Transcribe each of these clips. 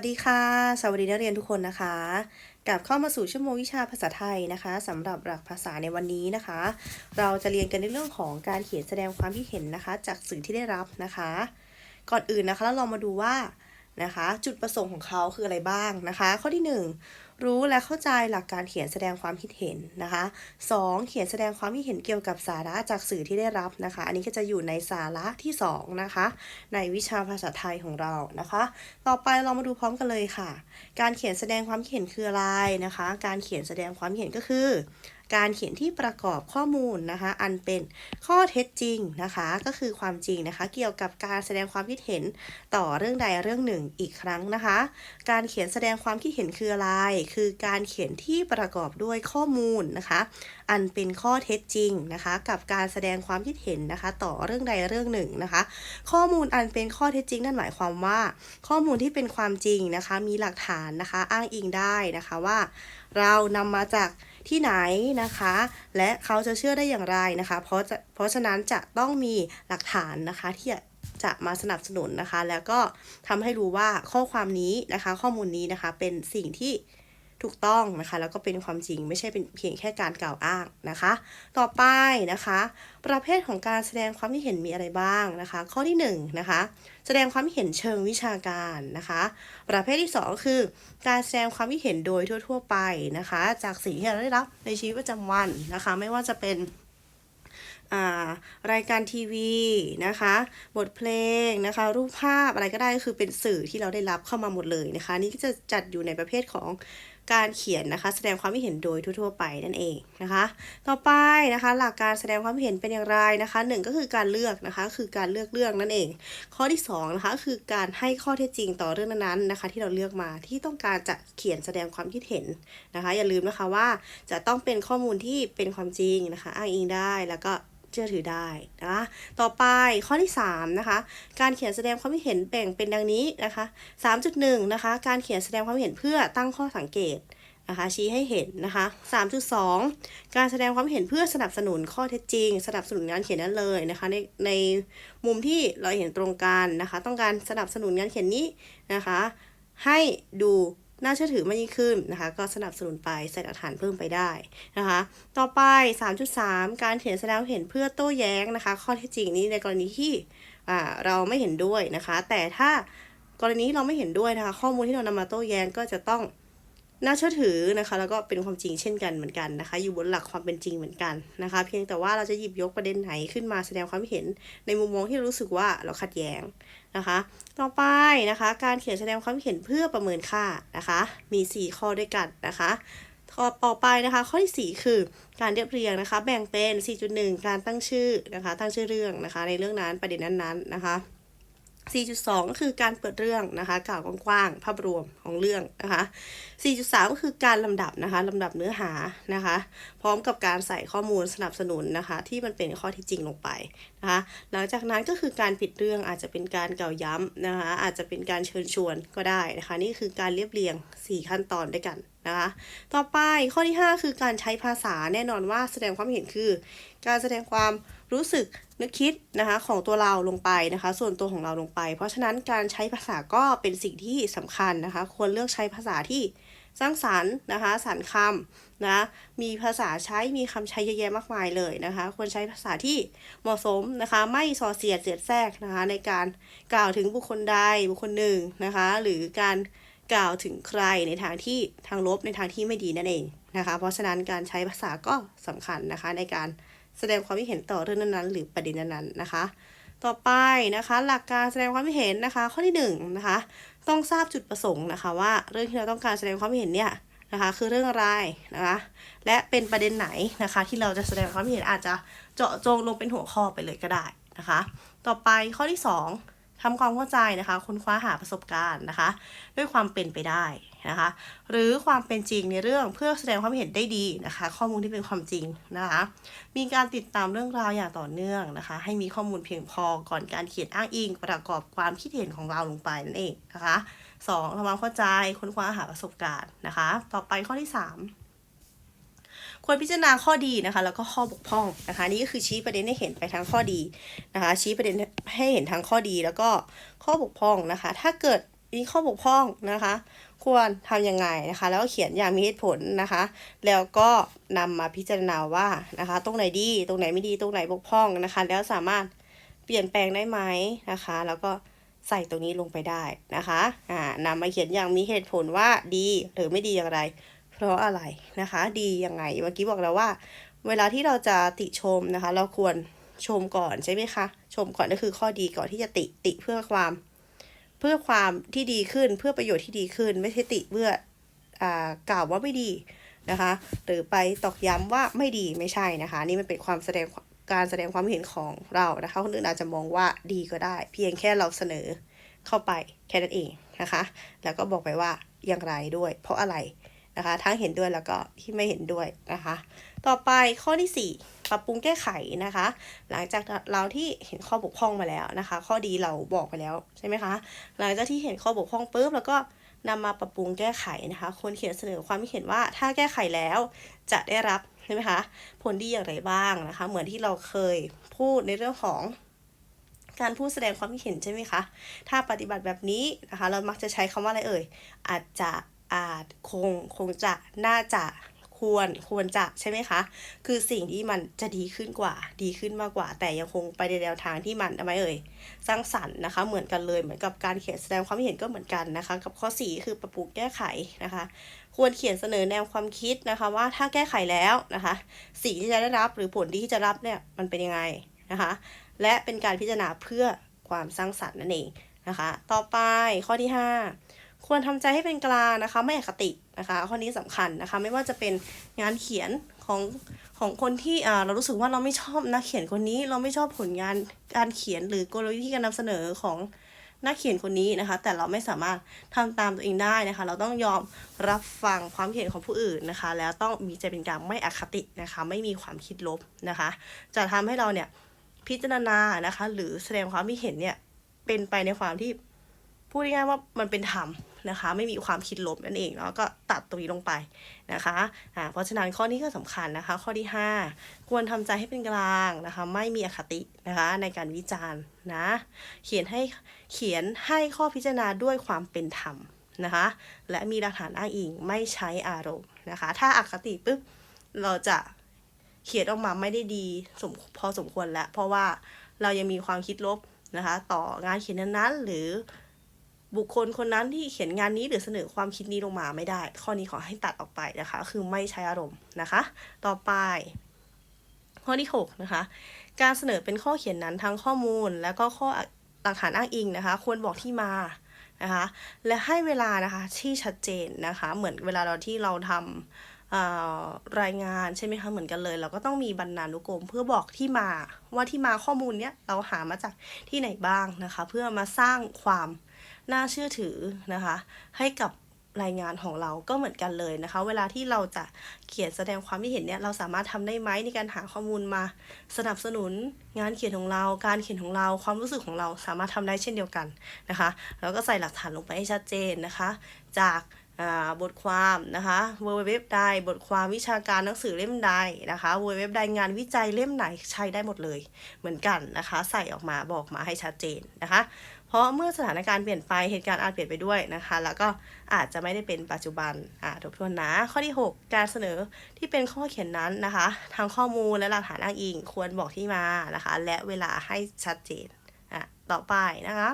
วัสดีค่ะ สวัสดีนักเรียนทุกคนนะคะกลับเข้ามาสู่ชั่วโมงวิชาภาษาไทยนะคะสำหรับหลักภาษาในวันนี้นะคะ เราจะเรียนกันในเรื่องของการเขียนแสดงความคิดเห็นนะคะ จากสื่อที่ได้รับนะคะ ก่อนอื่นนะคะแล้วเรามาดูว่านะคะ จุดประสงค์ของเขาคืออะไรบ้างนะคะ ข้อที่หนึ่ง รู้และเข้าใจหลักการเขียนแสดงความคิดเห็นนะคะ 2. เขียนแสดงความคิดเห็นเกี่ยวกับสาระจากสื่อที่ได้รับนะคะ อันนี้ก็จะอยู่ในสาระที่ 2 นะคะ ในวิชาภาษาไทยของเรานะคะ ต่อไปเรามาดูพร้อมกันเลยค่ะ การเขียนแสดงความคิดเห็นคืออะไรนะคะ การเขียนแสดงความคิดเห็นก็คือ การเขียนที่ประกอบข้อมูลนะคะ อันเป็นข้อเท็จจริงนะคะ ก็คือความจริงนะคะ เกี่ยวกับการแสดงความคิดเห็นต่อเรื่องใดเรื่องหนึ่งอีกครั้งนะคะ การเขียนแสดงความคิดเห็นคืออะไร คือการเขียนที่ประกอบด้วยข้อมูลนะคะ อันเป็นข้อเท็จจริงนะคะ กับการแสดงความคิดเห็นนะคะ ต่อเรื่องใดเรื่องหนึ่งนะคะ ข้อมูลอันเป็นข้อเท็จจริงนั่นหมายความว่า ข้อมูลที่เป็นความจริงนะคะ มีหลักฐานนะคะ อ้างอิงได้นะคะว่า เรานำมาจาก ที่ไหนนะคะ และเขาจะเชื่อได้อย่างไรนะคะ เพราะจเพราะฉะนั้นจะต้องมีหลักฐานนะคะที่จะจะมาสนับสนุนนะคะ แล้วก็ทำให้รู้ว่าข้อความนี้นะคะ ข้อมูลนี้นะคะเป็นสิ่งที่ ถูกต้องนะคะ แล้วก็เป็นความจริงไม่ใช่เป็นเพียงแค่การกล่าวอ้างนะคะ ต่อไปนะคะ ประเภทของการแสดงความคิดเห็นมีอะไรบ้างนะคะ ข้อที่1นงนะคะ แสดงความคิดเห็นเชิงวิชาการนะคะ ประเภทที่ 2 คือ การแสดงความคิดเห็นโดยทั่ว ๆ ไปนะคะ จากสิ่งที่เราได้รับในชีวิตประจำวันนะคะ ไม่ว่าจะเป็นรายการทีวีนะคะ บทเพลงนะคะ รูปภาพอะไรก็ได้คือเป็นสื่อที่เราได้รับเข้ามาหมดเลยนะคะ นี่ก็จะจัดอยู่ในประเภทของ การเขียนนะคะ แสดงความคิดเห็นโดยทั่วๆไปนั่นเองนะคะ ต่อไปนะคะ หลักการแสดงความคิดเห็นเป็นอย่างไรนะคะหนึ่งก็คือการเลือกนะคะ คือการเลือกเรื่องนั่นเอง ข้อที่2นะคะคือการให้ข้อเท็จจริงต่อเรื่องนั้นๆนะคะ ที่เราเลือกมาที่ต้องการจะเขียนแสดงความคิดเห็นนะคะ อย่าลืมนะคะว่าจะต้องเป็นข้อมูลที่เป็นความจริงนะคะ อ้างอิงได้แล้วก็ เชื่อถือได้นะคะต่อไปข้อที่3นะคะการเขียนแสดงความคิดเห็นแบ่งเป็นดังนี้นะคะ3.1นะคะการเขียนแสดงความเห็นเพื่อตั้งข้อสังเกตนะคะชี้ให้เห็นนะคะ 3.2 การแสดงความเห็นเพื่อสนับสนุนข้อเท็จจริง สนับสนุนงานเขียนนั้นเลยนะคะในในมุมที่เราเห็นตรงกันนะคะ ต้องการสนับสนุนงานเขียนนี้นะคะ ให้ดู น่าเชื่อถือมากยิ่งขึ้นนะคะ ก็สนับสนุนไปใส่หลักฐานเพิ่มไปได้นะคะ ต่อไป 3.3 การเขียนแสดงเห็นเพื่อโต้แย้งนะคะ ข้อเท็จจริงนี้ในกรณีที่เราไม่เห็นด้วยนะคะ แต่ถ้ากรณีเราไม่เห็นด้วยนะคะ ข้อมูลที่เรานำมาโต้แย้งก็จะต้อง น่าเชื่อถือนะคะ แล้วก็เป็นความจริงเช่นกันเหมือนกันนะคะ อยู่บนหลักความเป็นจริงเหมือนกันนะคะ เพียงแต่ว่าเราจะหยิบยกประเด็นไหนขึ้นมาแสดงความเห็นในมุมมองที่รู้สึกว่าเราขัดแย้งนะคะ ต่อไปนะคะ การเขียนแสดงความเห็นเพื่อประเมินค่านะคะ มี 4 ข้อด้วยกันนะคะต่อไปนะคะ ข้อที่4คือการเรียบเรียงนะคะ แบ่งเป็น 4.1 การตั้งชื่อนะคะ ตั้งชื่อเรื่องนะคะ ในเรื่องนั้นประเด็นนั้นๆนะคะ 4.2 ก็คือการเปิดเรื่องนะคะกล่าวกว้างๆภาพรวมของเรื่องนะคะ 4.3 ก็คือการลำดับนะคะลำดับเนื้อหานะคะ พร้อมกับการใส่ข้อมูลสนับสนุนนะคะ ที่มันเป็นข้อที่จริงลงไปนะคะ หลังจากนั้นก็คือการปิดเรื่องอาจจะเป็นการกล่าวย้ำนะคะ อาจจะเป็นการเชิญชวนก็ได้นะคะ นี่คือการเรียบเรียง 4 ขั้นตอนด้วยกันนะคะต่อไปข้อที่ 5 คือการใช้ภาษาแน่นอนว่าแสดงความเห็นคือ การแสดงความ รู้สึกนึกคิดนะคะของตัวเราลงไปนะคะ ส่วนตัวของเราลงไป เพราะฉะนั้นการใช้ภาษาก็เป็นสิ่งที่สำคัญนะคะ ควรเลือกใช้ภาษาที่สร้างสรรค์นะคะสรรคำนะมีภาษาใช้มีคำใช้เยอะแยะมากมายเลยนะคะ ควรใช้ภาษาที่เหมาะสมนะคะ ไม่ส่อเสียดเสียดแทรกนะคะ ในการกล่าวถึงบุคคลใดบุคคลหนึ่งนะคะ หรือการกล่าวถึงใครในทางที่ทางลบในทางที่ไม่ดีนั่นเองนะคะ เพราะฉะนั้นการใช้ภาษาก็สำคัญนะคะในการ แสดงความคิดเห็นต่อเรื่องนั้นๆหรือประเด็นนั้นๆนะคะ ต่อไปนะคะ หลักการแสดงความคิดเห็นนะคะ ข้อที่1นนะคะ ต้องทราบจุดประสงค์นะคะว่าเรื่องที่เราต้องการแสดงความคิดเห็นเนี่ยนะคะคือเรื่องอะไรนะคะและเป็นประเด็นไหนนะคะที่เราจะแสดงความคิดเห็นอาจจะเจาะจงลงเป็นหัวข้อไปเลยก็ได้นะคะ ต่อไปข้อที่ 2ทำความเข้าใจนะคะค้นคว้าหาประสบการณ์นะคะ ด้วยความเป็นไปได้ นะคะ หรือความเป็นจริงในเรื่องเพื่อแสดงความเห็นได้ดีนะคะ ข้อมูลที่เป็นความจริงนะคะ มีการติดตามเรื่องราวอย่างต่อเนื่องนะคะ ให้มีข้อมูลเพียงพอก่อนการเขียนอ้างอิง ประกอบความคิดเห็นของเราลงไปนั่นเองนะคะสองทำความเข้าใจค้นคว้าหาประสบการณ์นะคะ ต่อไปข้อที่ 3ควรพิจารณาข้อดีนะคะแล้วก็ข้อบกพร่องนะคะนี่ก็คือชี้ประเด็นให้เห็นไปทั้งข้อดีนะคะชี้ประเด็นให้เห็นทั้งข้อดีแล้วก็ข้อบกพร่องนะคะ ถ้าเกิดมีข้อบกพร่องนะคะ ควรทำยังไงนะคะ แล้วก็เขียนอย่างมีเหตุผลนะคะ แล้วก็นำมาพิจารณาว่านะคะ ตรงไหนดี ตรงไหนไม่ดี ตรงไหนบกพร่องนะคะ แล้วสามารถเปลี่ยนแปลงได้ไหมนะคะ แล้วก็ใส่ตรงนี้ลงไปได้นะคะ อ่านำมาเขียนอย่างมีเหตุผลว่าดีหรือไม่ดีอย่างไร เพราะอะไรนะคะ ดียังไง เมื่อกี้บอกแล้วว่า เวลาที่เราจะติชมนะคะ เราควรชมก่อนใช่ไหมคะ ชมก่อนก็คือข้อดีก่อนที่จะติติเพื่อความ เพื่อความที่ดีขึ้นเพื่อประโยชน์ที่ดีขึ้น ไม่ใช่ติเพื่ออ่ากล่าวว่าไม่ดีนะคะ หรือไปตอกย้ำว่าไม่ดีไม่ใช่นะคะ นี่มันเป็นความแสดงการแสดงความเห็นของเรานะคะคนอื่นอาจจะมองว่าดีก็ได้ เพียงแค่เราเสนอเข้าไปแค่นั้นเองนะคะ แล้วก็บอกไปว่าอย่างไรด้วย เพราะอะไรนะคะ ทั้งเห็นด้วยแล้วก็ที่ไม่เห็นด้วยนะคะ ต่อไปข้อที่ 4 ปรับปรุงแก้ไขนะคะ หลังจากเราที่เห็นข้อบกพร่องมาแล้วนะคะ ข้อดีเราบอกไปแล้วใช่ไหมคะหลังจากที่เห็นข้อบกพร่องปุ๊บแล้วก็นำมาปรับปรุงแก้ไขนะคะ คนเขียนเสนอความคิดเห็นว่าถ้าแก้ไขแล้วจะได้รับใช่ไหมคะผลดีอย่างไรบ้างนะคะ เหมือนที่เราเคยพูดในเรื่องของการพูดแสดงความคิดเห็นใช่ไหมคะ ถ้าปฏิบัติแบบนี้นะคะ เรามักจะใช้คำว่าอะไรเอ่ย อาจจะอาจคง คงจะ น่าจะ ควรควรจะใช่ไหมคะ คือสิ่งที่มันจะดีขึ้นกว่า ดีขึ้นมากกว่า แต่ยังคงไปในแนวทางที่มันทำไมเอ่ยสร้างสรรค์นะคะ เหมือนกันเลยเหมือนกับการเขียนแสดงความคิดเห็นก็เหมือนกันนะคะ กับข้อ 4 คือปรับปรุงแก้ไขนะคะ ควรเขียนเสนอแนวความคิดนะคะ ว่าถ้าแก้ไขแล้วนะคะสิ่งที่จะได้รับหรือผลที่จะรับเนี่ยมันเป็นยังไงนะคะ และเป็นการพิจารณาเพื่อความสร้างสรรค์นั่นเองนะคะ ต่อไปข้อที่ 5 ควรทำใจให้เป็นกลางนะคะ ไม่อคตินะคะข้อนี้สำคัญนะคะ ไม่ว่าจะเป็นงานเขียนของของคนที่อ่าเรารู้สึกว่าเราไม่ชอบนักเขียนคนนี้เราไม่ชอบผลงานการเขียนหรือกลยุทธ์การนำเสนอของนักเขียนคนนี้นะคะ แต่เราไม่สามารถทำตามตัวเองได้นะคะ เราต้องยอมรับฟังความเห็นของผู้อื่นนะคะ แล้วต้องมีใจเป็นกลางไม่อคตินะคะ ไม่มีความคิดลบนะคะ จะทำให้เราเนี่ยพิจารณานะคะ หรือแสดงความคิดเห็นเนี่ยเป็นไปในความที่พูดง่ายๆว่ามันเป็นธรรม นะคะ ไม่มีความคิดลบนั่นเองแล้วก็ตัดตรงนี้ลงไปนะคะอ่าเพราะฉะนั้นข้อนี้ก็สำคัญนะคะ ข้อที่ 5 ควรทำใจให้เป็นกลางนะคะ ไม่มีอคตินะคะในการวิจารณ์นะเขียนให้เขียนให้ข้อพิจารณาด้วยความเป็นธรรมนะคะและมีหลักฐานอ้างอิงไม่ใช้อารมณ์นะคะ ถ้าอคติปุ๊บเราจะเขียนออกมาไม่ได้ดีสมพอสมควรแล้ว เพราะว่าเรายังมีความคิดลบนะคะ ต่องานเขียนนั้นๆหรือ บุคคลคนนั้นที่เขียนงานนี้หรือเสนอความคิดนี้ลงมาไม่ได้ ข้อนี้ขอให้ตัดออกไปนะคะ คือไม่ใช้อารมณ์นะคะ ต่อไป ข้อที่6นะคะ การเสนอเป็นข้อเขียนนั้นทั้งข้อมูล แล้วก็ข้อหลักฐานอ้างอิงนะคะ ควรบอกที่มานะคะ และให้เวลานะคะที่ชัดเจนนะคะ เหมือนเวลาเราที่เราทำรายงานใช่ไหมคะ เหมือนกันเลย เราก็ต้องมีบรรณานุกรม เพื่อบอกที่มาว่าที่มาข้อมูลเนี้ยเราหามาจากที่ไหนบ้างนะคะ เพื่อมาสร้างความ น่าเชื่อถือนะคะ ให้กับรายงานของเราก็เหมือนกันเลยนะคะ เวลาที่เราจะเขียนแสดงความคิดเห็นเนี่ยเราสามารถทำได้ไหมในการหาข้อมูลมา สนับสนุนงานเขียนของเรา การเขียนของเราความรู้สึกของเราสามารถทำได้เช่นเดียวกันนะคะแล้วก็ใส่หลักฐานลงไปให้ชัดเจนนะคะ จากบทความนะคะเว็บใดบทความวิชาการหนังสือเล่มใดนะคะเว็บใดงานวิจัยเล่มไหนใช้ได้หมดเลยเหมือนกันนะคะ ใส่ออกมาบอกมาให้ชัดเจนนะคะ เพราะเมื่อสถานการณ์เปลี่ยนไปเหตุการณ์อาจเปลี่ยนไปด้วยนะคะ แล้วก็อาจจะไม่ได้เป็นปัจจุบันอ่าทบทวนนะ ข้อที่ 6 การเสนอที่เป็นข้อเขียนนั้นนะคะทางข้อมูลและหลักฐานอ้างอิง ควรบอกที่มานะคะ และเวลาให้ชัดเจนอะต่อไปนะคะ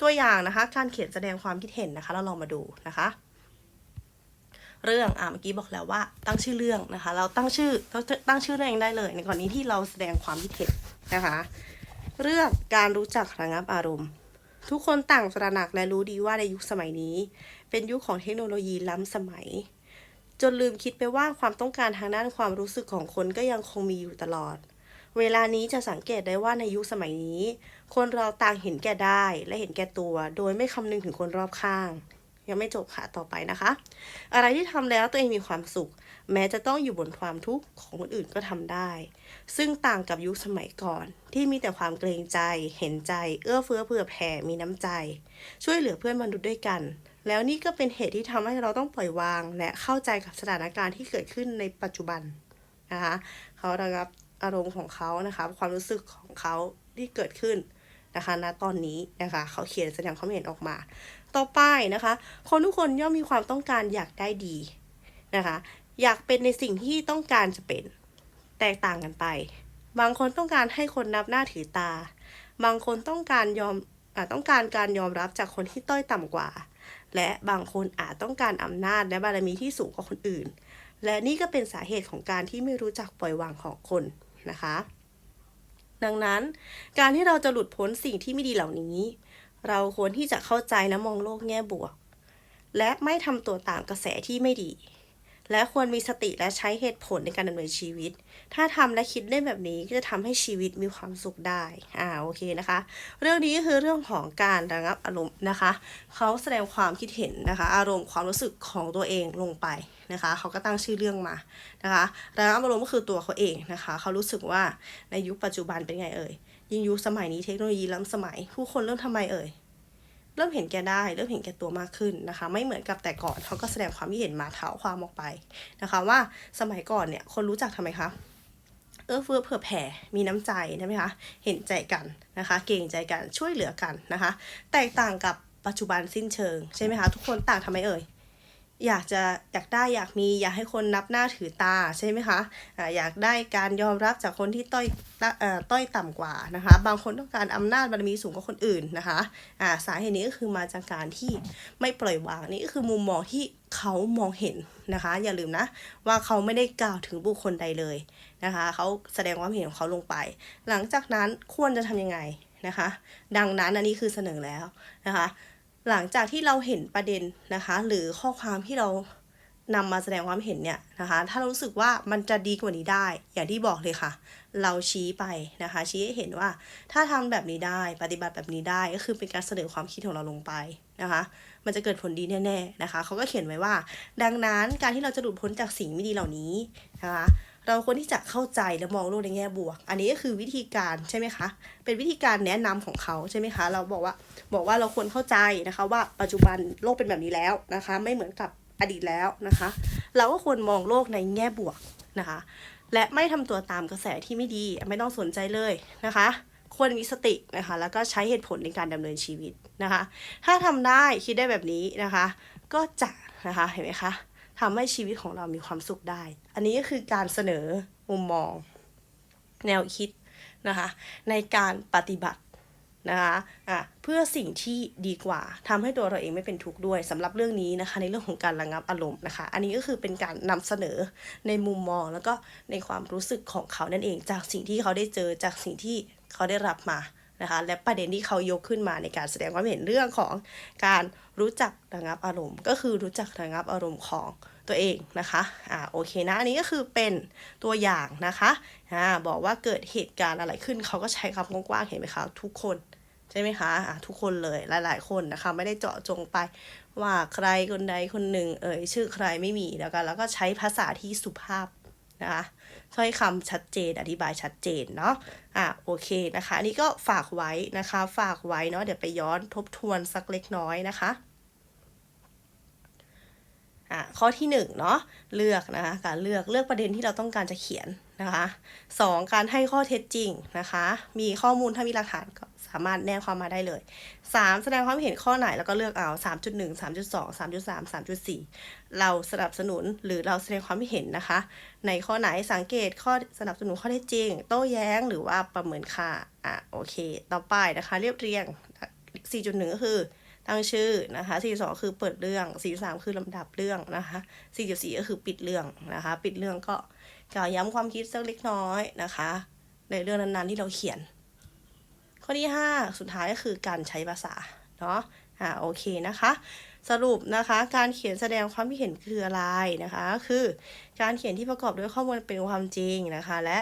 ตัวอย่างนะคะการเขียนแสดงความคิดเห็นนะคะ เราลองมาดูนะคะเรื่อง อะ เมื่อกี้บอกแล้วว่าตั้งชื่อเรื่องนะคะ เราตั้งชื่อเราตั้งชื่อเรื่องเองได้เลย ในกรณีที่เราแสดงความคิดเห็นนะคะ เรื่องการรู้จักระงับอารมณ์ ทุกคนต่างตระหนักและรู้ดีว่าในยุคสมัยนี้ เป็นยุคของเทคโนโลยีล้ำสมัย จนลืมคิดไปว่าความต้องการทางด้านความรู้สึกของคนก็ยังคงมีอยู่ตลอด เวลานี้จะสังเกตได้ว่าในยุคสมัยนี้ คนเราต่างเห็นแก่ได้และเห็นแก่ตัว โดยไม่คำนึงถึงคนรอบข้าง ยังไม่จบค่ะต่อไปนะคะ อะไรที่ทำแล้วตัวเองมีความสุข แม้จะต้องอยู่บนความทุกข์ของคนอื่นก็ทำได้ ซึ่งต่างกับยุคสมัยก่อน ที่มีแต่ความเกรงใจ เห็นใจ เอื้อเฟื้อเผื่อแผ่ มีน้ำใจ ช่วยเหลือเพื่อนมนุษย์ด้วยกัน แล้วนี่ก็เป็นเหตุที่ทำให้เราต้องปล่อยวาง และเข้าใจกับสถานการณ์ที่เกิดขึ้นในปัจจุบันนะคะเขาระงับอารมณ์ของเขานะคะความรู้สึกของเขาที่เกิดขึ้นนะคะณตอนนี้นะคะเขาเขียนแสดงความเห็นออกมา ต่อไปนะคะ คนทุกคนย่อมมีความต้องการอยากได้ดีนะคะ อยากเป็นในสิ่งที่ต้องการจะเป็น แตกต่างกันไป บางคนต้องการให้คนนับหน้าถือตา บางคนต้องการยอมอต้องการการยอมรับจากคนที่ต้อยต่ำกว่า และบางคนอาจต้องการอำนาจและบารมีที่สูงกว่าคนอื่น และนี่ก็เป็นสาเหตุของการที่ไม่รู้จักปล่อยวางของคนนะคะ ดังนั้นการที่เราจะหลุดพ้นสิ่งที่ไม่ดีเหล่านี้ เราควรที่จะเข้าใจและมองโลกแง่บวก และไม่ทำตัวตามกระแสที่ไม่ดี และควรมีสติและใช้เหตุผลในการดำเนินชีวิต ถ้าทำและคิดได้แบบนี้ก็จะทำให้ชีวิตมีความสุขได้ อ่าโอเคนะคะ เรื่องนี้ก็คือเรื่องของการระงับอารมณ์นะคะ เขาแสดงความคิดเห็นนะคะ อารมณ์ความรู้สึกของตัวเองลงไปนะคะเขาก็ตั้งชื่อเรื่องมานะคะระงับอารมณ์ก็คือตัวเขาเองนะคะ เขารู้สึกว่าในยุคปัจจุบันเป็นไงเอ่ย ยิ่งยุคสมัยนี้เทคโนโลยีล้ำสมัย ผู้คนเริ่มทำไมเอ่ย เริ่มเห็นแก่ได้ เริ่มเห็นแก่ตัวมากขึ้นนะคะ ไม่เหมือนกับแต่ก่อนเขาก็แสดงความคิดเห็นมาเท้าความออกไปนะคะ ว่าสมัยก่อนเนี่ยคนรู้จักทำไมคะเอื้อเฟื้อเผื่อแผ่ มีน้ำใจใช่ไหมคะ เห็นใจกันนะคะ เก่งใจกันช่วยเหลือกันนะคะ แตกต่างกับปัจจุบันสิ้นเชิงใช่ไหมคะทุกคนต่างทำไมเอ่ย อยากจะอยากได้อยากมีอยากให้คนนับหน้าถือตาใช่ไหมคะอ่าอยากได้การยอมรับจากคนที่ต้อยละเอ่อต้อยต่ำกว่านะคะ บางคนต้องการอำนาจบารมีสูงกว่าคนอื่นนะคะอ่าสาเหตุนี้ก็คือมาจากการที่ไม่ปล่อยวางนี่ก็คือมุมมองที่เขามองเห็นนะคะ อย่าลืมนะว่าเขาไม่ได้กล่าวถึงบุคคลใดเลยนะคะเขาแสดงความเห็นของเขาลงไป หลังจากนั้นควรจะทำยังไงนะคะ ดังนั้นอันนี้คือเสนอแล้วนะคะ หลังจากที่เราเห็นประเด็นนะคะ หรือข้อความที่เรานำมาแสดงความเห็นเนี่ยนะคะ ถ้าเรารู้สึกว่ามันจะดีกว่านี้ได้ อย่างที่บอกเลยค่ะ เราชี้ไปนะคะ ชี้ให้เห็นว่า ถ้าทำแบบนี้ได้ ปฏิบัติแบบนี้ได้ก็คือเป็นการเสนอความคิดของเราลงไปนะคะ มันจะเกิดผลดีแน่ๆนะคะเขาก็เขียนไว้ว่า ดังนั้นการที่เราจะหลุดพ้นจากสิ่งไม่ดีเหล่านี้นะคะ เราควรที่จะเข้าใจและมองโลกในแง่บวก อันนี้ก็คือวิธีการใช่ไหมคะ เป็นวิธีการแนะนำของเขาใช่ไหมคะ เราบอกว่าบอกว่าเราควรเข้าใจนะคะว่าปัจจุบันโลกเป็นแบบนี้แล้วนะคะ ไม่เหมือนกับอดีตแล้วนะคะ เราก็ควรมองโลกในแง่บวกนะคะ และไม่ทำตัวตามกระแสที่ไม่ดีไม่ต้องสนใจเลยนะคะควรมีสตินะคะ แล้วก็ใช้เหตุผลในการดำเนินชีวิตนะคะ ถ้าทำได้คิดได้แบบนี้นะคะ ก็จะนะคะเห็นไหมคะ ทำให้ชีวิตของเรามีความสุขได้ อันนี้ก็คือการเสนอมุมมอง แนวคิดนะคะ ในการปฏิบัตินะคะอะเพื่อสิ่งที่ดีกว่าทำให้ตัวเราเองไม่เป็นทุกข์ด้วยสำหรับเรื่องนี้นะคะ ในเรื่องของการระงับอารมณ์นะคะ อันนี้ก็คือเป็นการนำเสนอในมุมมองแล้วก็ในความรู้สึกของเขานั่นเอง จากสิ่งที่เขาได้เจอจากสิ่งที่เขาได้รับมา นะคะ และประเด็นที่เขายกขึ้นมาในการแสดงความเห็นเรื่องของการรู้จักระงับอารมณ์ ก็คือรู้จักระงับอารมณ์ของตัวเองนะคะอ่าโอเคนะอันนี้ก็คือเป็นตัวอย่างนะคะอ่าบอกว่าเกิดเหตุการณ์อะไรขึ้น เขาก็ใช้คำกว้างๆเห็นไหมคะทุกคนใช่ไหมคะอะทุกคนเลยหลาย ๆ คนนะคะ ไม่ได้เจาะจงไปว่าใครคนใดคนหนึ่ง เอ่ยชื่อใครไม่มีแล้วกันแล้วก็ใช้ภาษาที่สุภาพ นะคะถ้อยคำชัดเจนอธิบายชัดเจนเนาะอะโอเคนะคะอันนี้ก็ฝากไว้นะคะ ฝากไว้เนาะเดี๋ยวไปย้อนทบทวนสักเล็กน้อยนะคะอะข้อที่หนึ่งเนาะเลือกนะคะการเลือกเลือกประเด็นที่เราต้องการจะเขียนนะคะสองการให้ข้อเท็จจริงนะคะ มีข้อมูลถ้ามีหลักฐานก็ สามารถแนบความมาได้เลย 3. แสดงความเห็นข้อไหนแล้วก็เลือกเอา 3.1 3.2 3.3 3.4 เราสนับสนุนหรือเราแสดงความเห็นนะคะ ในข้อไหนสังเกตข้อสนับสนุนข้อเท็จจริง โต้แย้งหรือว่าประเมินค่าอะโอเค ต่อไปนะคะ เรียบเรียง 4.1 ก็คือตั้งชื่อนะคะ42คือเปิดเรื่อง 43 คือลำดับเรื่องนะคะ44ก็คือปิดเรื่องนะคะ ปิดเรื่องก็กล่าวย้ำความคิดสักเล็กน้อยนะคะ ในเรื่องนั้นๆที่เราเขียน ข้อที่ 5 สุดท้ายก็คือการใช้ภาษาเนาะอ่าโอเคนะคะ สรุปนะคะ การเขียนแสดงความคิดเห็นคืออะไรนะคะ คือการเขียนที่ประกอบด้วยข้อมูลเป็นความจริงนะคะ และ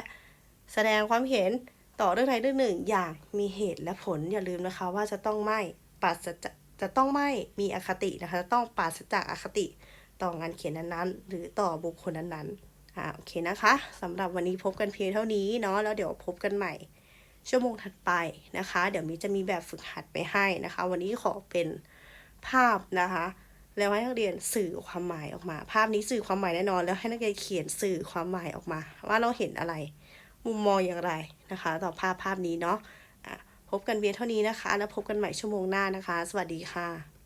แสดงความเห็นต่อเรื่องใดเรื่องหนึ่งอย่างมีเหตุและผลอย่าลืมนะคะว่าจะต้องไม่ปราศจากจะต้องไม่มีอคตินะคะจะต้องปราศจากอคติต่องานเขียนนั้นๆ หรือต่อบุคคลนั้นๆอ่าโอเคนะคะสำหรับวันนี้พบกันเพียงเท่านี้เนาะแล้วเดี๋ยวพบกันใหม่ ชั่วโมงถัดไปนะคะ เดี๋ยวมีจะมีแบบฝึกหัดไปให้นะคะ วันนี้ขอเป็นภาพนะคะ แล้วให้นักเรียนสื่อความหมายออกมา ภาพนี้สื่อความหมายแน่นอน แล้วให้นักเรียนเขียนสื่อความหมายออกมา ว่าเราเห็นอะไร มุมมองอย่างไรนะคะ ต่อภาพภาพนี้เนาะพบกันเพียงเท่านี้นะคะ แล้วพบกันใหม่ชั่วโมงหน้านะคะ สวัสดีค่ะ